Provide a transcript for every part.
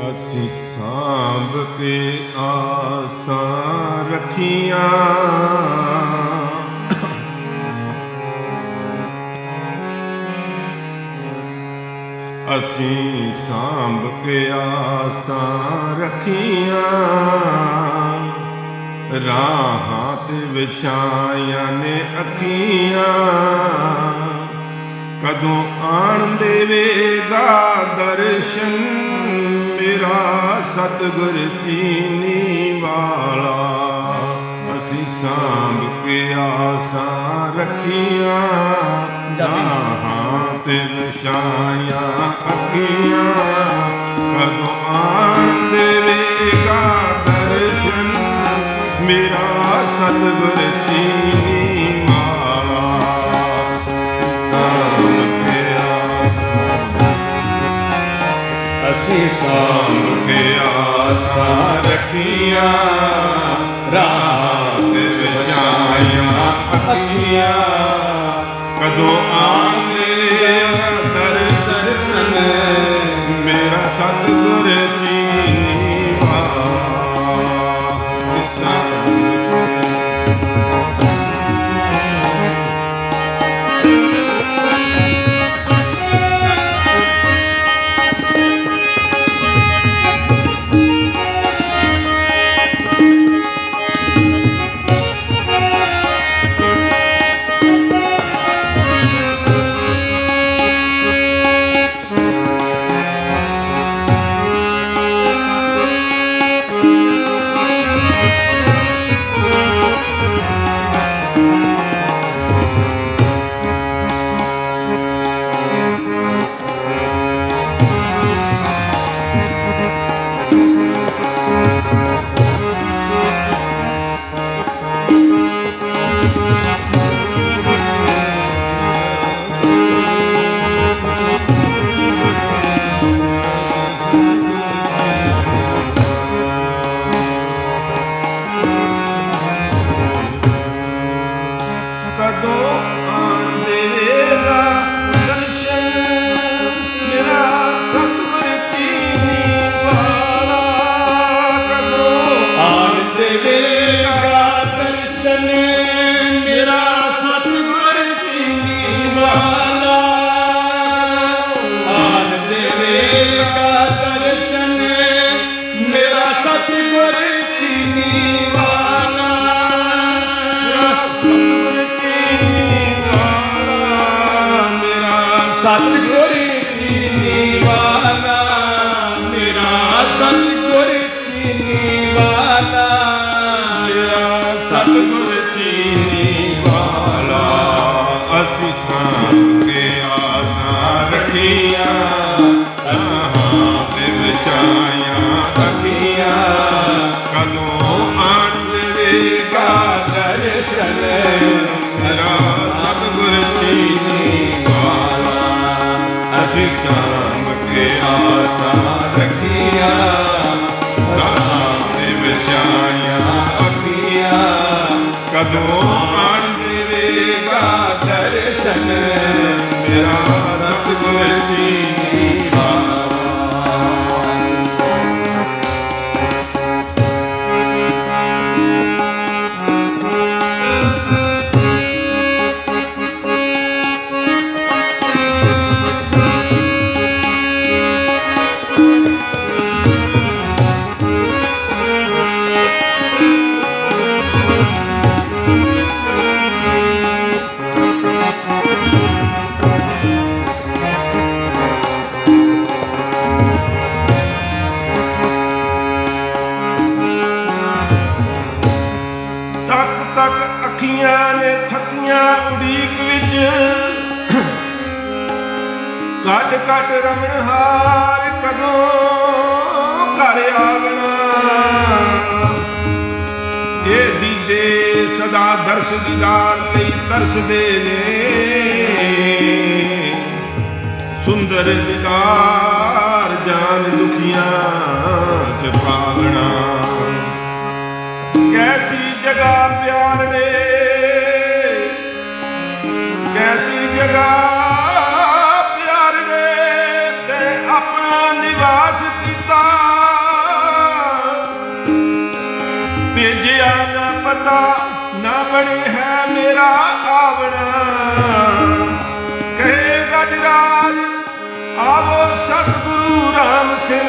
ਅਸੀਂ ਸਾਂਭ ਕੇ ਆਸਾਂ ਰੱਖੀਆਂ। ਅਸੀਂ ਸਾਂਭ ਕੇ ਆਸਾਂ ਰੱਖੀਆਂ। ਰਾਹਾਂ ਤੇ ਵਿਛਾਈਆਂ ਨੇ ਅੱਖੀਆਂ। ਕਦੋਂ ਆਣ ਦੇਵੇਗਾ ਦਰਸ਼ਨ? ਮੇਰਾ ਸਤਿਗੁਰ ਚੀਨੀ ਵਾਲਾ, ਅਸੀਂ ਸਾਂਭ ਕੇ ਆਸਾਂ ਰੱਖੀਆਂ ਰਾਹਾਂ ਤੇ ਵਿਛਾਈਆਂ ਅੱਖੀਆਂ ਕਦੋਂ ਆਣ ਦੇਵੇਗਾ ਦਰਸ਼ਨ? ਮੇਰਾ ਸਤਿਗੁਰ ਚੀਨੀ ਅਸੀਂ ਸਾਂਭ ਕੇ ਆਸਾਂ ਰੱਖੀਆਂ ਰਾਤ ਵਿਛਾਈਆਂ ਅੱਖੀਆਂ ਕਦੋਂ ਆ ਮੇਰਾ ਮੇਰਾ ਤੱਕ ਅੱਖੀਆਂ ਨੇ ਥੱਕੀਆਂ ਉਡੀਕ ਵਿੱਚ। ਕੱਢ ਕੱਢ ਰਮਣਹਾਰ ਕਦੋਂ ਘਰ ਆਵਣਾ। ਇਹ ਦੀਦੇ ਸਦਾ ਦਰਸ ਦੀਦਾਰ ਤੇ ਤਰਸਦੇ ਨੇ। ਸੁੰਦਰ ਦੀਦਾਰ ਜਾਨ ਦੁਖੀਆਂ ਜਗਾ ਪਿਆਰੜੇ ਕੈਸੀ ਜਗਾ ਪਿਆਰੜੇ ਤੇ ਆਪਣਾ ਨਿਵਾਸ ਕੀਤਾ। ਭੇਜਿਆ ਨਾ ਪਤਾ, ਨਾ ਬਣੇ ਹੈ ਮੇਰਾ ਆਵਣਾ। ਕਹੇ ਗਜਰਾਜ ਆਵੋ ਸਤਿਗੁਰੂ ਰਾਮ ਸਿੰਘ।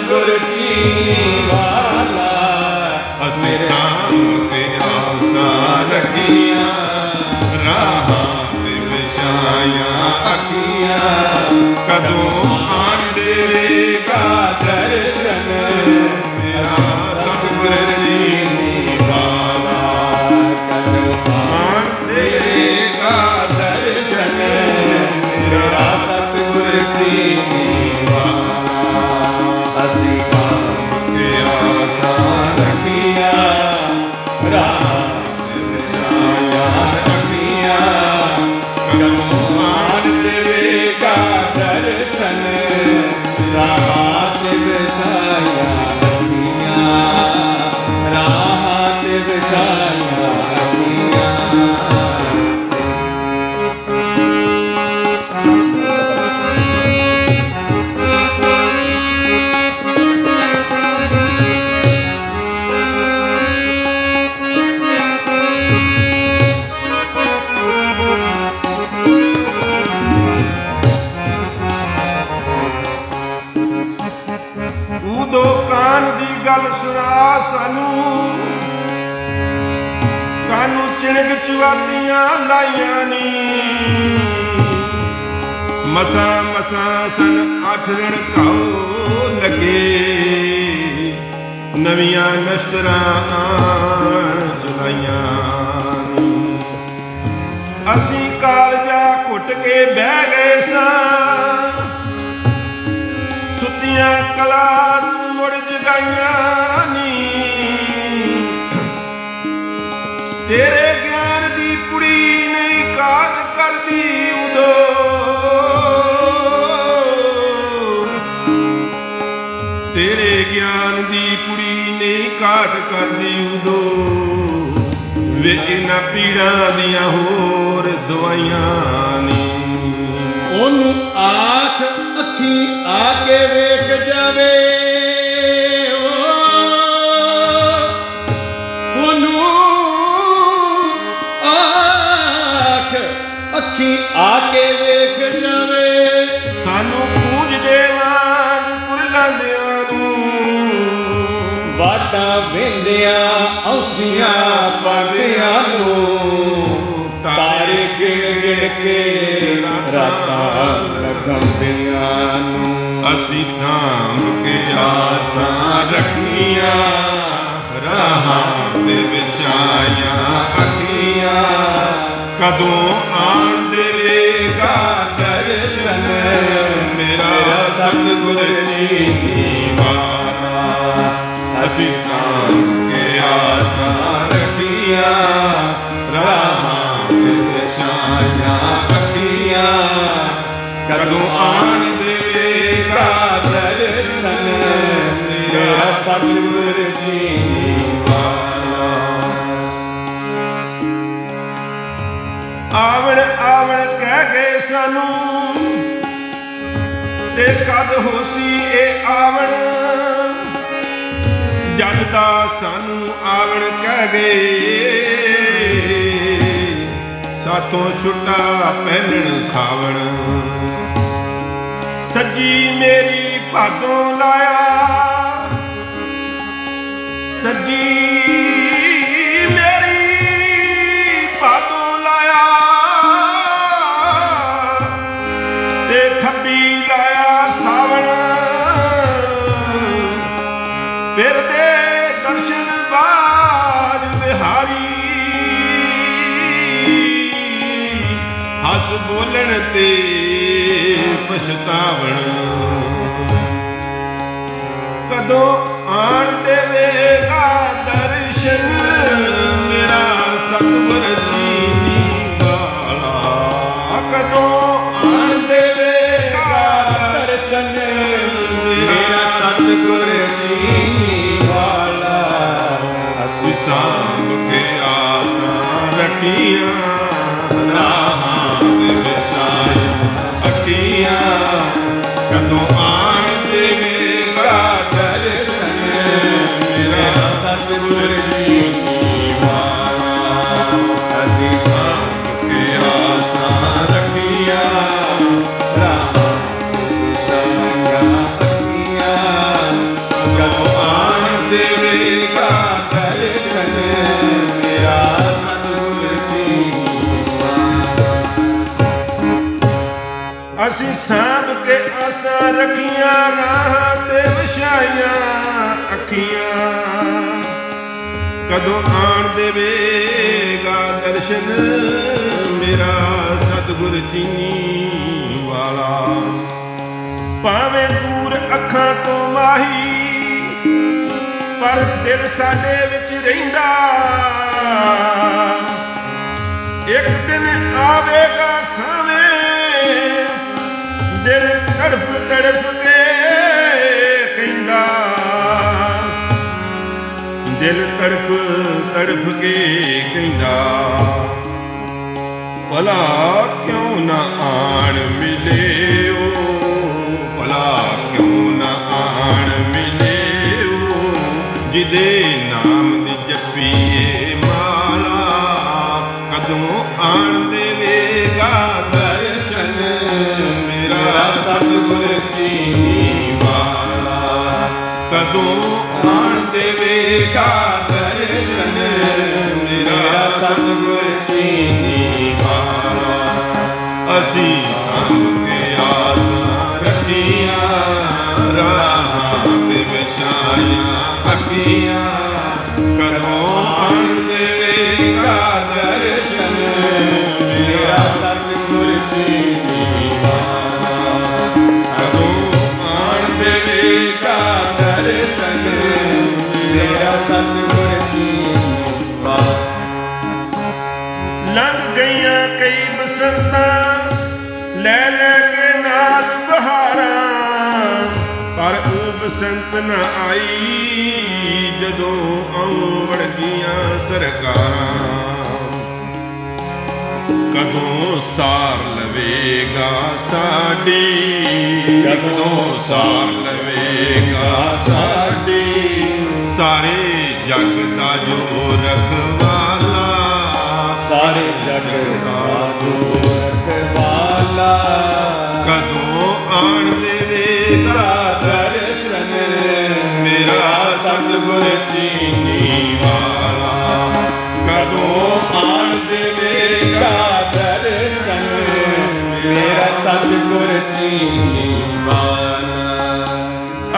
ਚੀਨੀ ਵਾਲਾ ਅਸੀਂ ਸਾਂਭ ਕੇ ਆਸਾਂ ਰੱਖੀਆਂ ਰਾਹਾਂ ਤੇ ਵਿਛਾਈਆਂ ਅੱਖੀਆਂ। ਕਦੋਂ ਆਣ ਦੇਵੇਗਾ ਦਰਸ਼ਨ ਮੇਰਾ ਮਸਾਂ ਮਸਾ ਸਨ ਅੱਠ ਦਿਨ ਘਾਉ ਲੱਗੇ। ਨਵੀਆਂ ਨਸ਼ਤਰਾਂ ਆਣ ਜੁਲਾਈਆਂ ਅਸੀਂ ਕਾਲਜਾ ਘੁੱਟ ਕੇ ਬਹਿ ਗਏ ਸਾਂ। ਸੁੱਤੀਆਂ ਕਲਾ ਕਾਟ ਕਰਦੀ ਉਦੋਂ। ਵੇ ਇਹਨਾਂ ਪੀੜਾਂ ਦੀਆਂ ਹੋਰ ਦਵਾਈਆਂ ਨੀ। ਉਹਨੂੰ ਆਖ ਅੱਖੀ ਆ ਕੇ ਵੇਖ ਜਾਵੇ। ਅੱਖੀ ਆ ਕੇ ਵੇਖ ਜਾਵੇ। ਸਾਨੂੰ ਵਾਟਾਂ ਵਿੰਦਿਆਂ, ਔਸੀਆਂ ਪਾਉਂਦਿਆਂ ਨੂੰ। ਤਾਰੇ ਗਿਣ ਗਿਣ ਕੇ ਰਾਤਾਂ ਲਗਾਉਂਦਿਆਂ ਨੂੰ। ਅਸੀਂ ਸਾਂਭ ਕੇ ਆਸਾਂ ਰੱਖੀਆਂ, ਰਾਹਾਂ ਤੇ ਵਿਛਾਈਆਂ ਅੱਖੀਆਂ। ਕਦੋਂ ਆਣ ਦੇਵੇਗਾ ਦਰਸ਼ਨ, ਮੇਰਾ ਸਤਿਗੁਰ ਜੀ। ਵਾਲਾ ਅਸੀਂ ਕੇ ਆਸਾਂ ਰੱਖੀਆਂ ਰਾਹਾਂ ਤੇ ਵਿਛਾਈਆਂ ਅੱਖੀਆਂ ਕਦੋਂ ਆਣ ਦੇਵੇਗਾ ਦਰਸ਼ਨ ਮੇਰਾ ਸਤਿਗੁਰ ਜੀ ਆਵਣ ਆਵਣ ਕਹਿ ਗਏ ਸਾਨੂੰ ਤੇ ਕਦ ਹੋਸੀ ਇਹ ਆਵਣ ਦਾ ਸਾਨੂੰ ਆਵਣ ਕਹਿ ਗਏ ਸਾਤੋਂ ਛੁੱਟਾ ਪਹਿਨਣ ਖਾਵਣ। ਸੱਜੀ ਮੇਰੀ ਭਾਦੋਂ ਲਾਇਆ। ਸੱਜੀ ਬੋਲਣ ਤੇ ਪਛਤਾਵਣ। ਕਦੋਂ ਆਣ ਦੇਵੇਗਾ ਦਰਸ਼ਨ, ਮੇਰਾ ਸਤਿਗੁਰ ਜੀਨੀ ਕਾਲਾ ਕਦੋਂ ਆਣ ਦੇਵੇਗਾ ਦਰਸ਼ਨ, ਮੇਰਾ ਸਤਿਗੁਰ ਜੀਨੀ ਵਾਲਾ। ਅਸੀਂ ਸਾਂਭ ਕੇ ਆਸਾਂ ਰੱਖੀਆਂ। ਕਦੋਂ ਆਣ ਦੇਵੇਗਾ ਦਰਸ਼ਨ ਮੇਰਾ ਸਤਿਗੁਰ ਚੀਨੀ ਵਾਲਾ। ਭਾਵੇਂ ਦੂਰ ਅੱਖਾਂ ਤੋਂ ਮਾਹੀ, ਪਰ ਦਿਲ ਸਾਡੇ ਵਿੱਚ ਰਹਿੰਦਾ। ਇੱਕ ਦਿਨ ਆਵੇਗਾ ਸਾਵੇਂ, ਦਿਲ ਤੜਪ ਤੜਪ ਕੇ ਦਿਲ ਤੜਫ ਤੜਫ ਕੇ ਕਹਿੰਦਾ, ਭਲਾ ਕਿਉਂ ਨਾ ਆਣ ਮਿਲੇ ਓ ਭਲਾ ਕਿਉਂ ਨਾ ਆਣ ਮਿਲੇ ਓ ਜਿਹਦੇ ਨਾਲ ਕਦੋਂ ਆਣ ਦੇਵੇਗਾ ਦਰਸ਼ਨ ਮੇਰਾ ਸਤਿਗੁਰ ਜੀਨੀ ਵਾਲਾ ਅਸੀਂ ਸੰਗ ਕੇ ਆਸਾਂ ਰੱਖੀਆਂ। ਰਾਹਾਂ ਤੇ ਵਿਛਾਈਆਂ ਅੱਖੀਆਂ। ਉਹ ਬਸੰਤ ਆਈ, ਜਦੋਂ ਆਉਂ ਵੜਗੀਆਂ ਸਰਕਾਰਾਂ। ਕਦੋਂ ਸਾਰ ਲਵੇਗਾ ਸਾਡੀ, ਕਦੋਂ ਸਾਰ ਲਵੇਗਾ ਸਾਡੀ।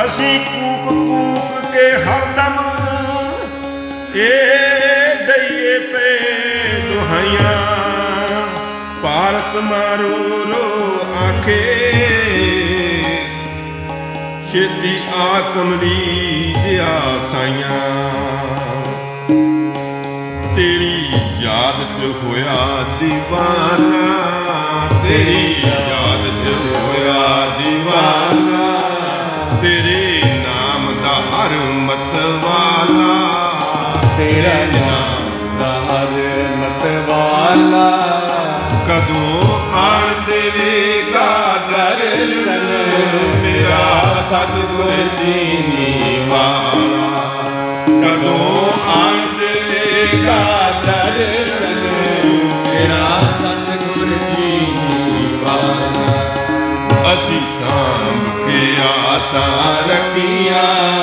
ਅਸੀਂ ਕੂਕ ਕੂਕ ਕੇ ਹਰਦਮ ਇਹ ਦਈਏ ਪੇ ਦੁਹਾਈਆਂ। ਭਾਰਤ ਮਾਰੋ ਰੋ ਆਖੇ। ਛੇਤੀ ਆਕਮ ਦੀ ਜਿਆ ਸਾਈਆਂ ਤੇਰੀ ਯਾਦ ਚ ਹੋਇਆ دیਵਾਨਾ ਤੇਰੀ ਯਾਦ ਚ ਹੋਇਆ دیਵਾਨਾ ਤੇਰੇ ਨਾਮ ਦਾ ਹਰ ਮਤਵਾਲਾ। ਤੇਰਾ ਨਾਮ ਦਾ ਹਰ ਮਤਵਾਲਾ। ਕਦੋਂ ਆਣ ਦੇਵੇਗਾ ਦਰਸ਼ਨ ਮੇਰਾ ਸਤਿਗੁਰ ਜੀਨੀ ਵਾਲਾ ਕਦੋਂ आ स किया।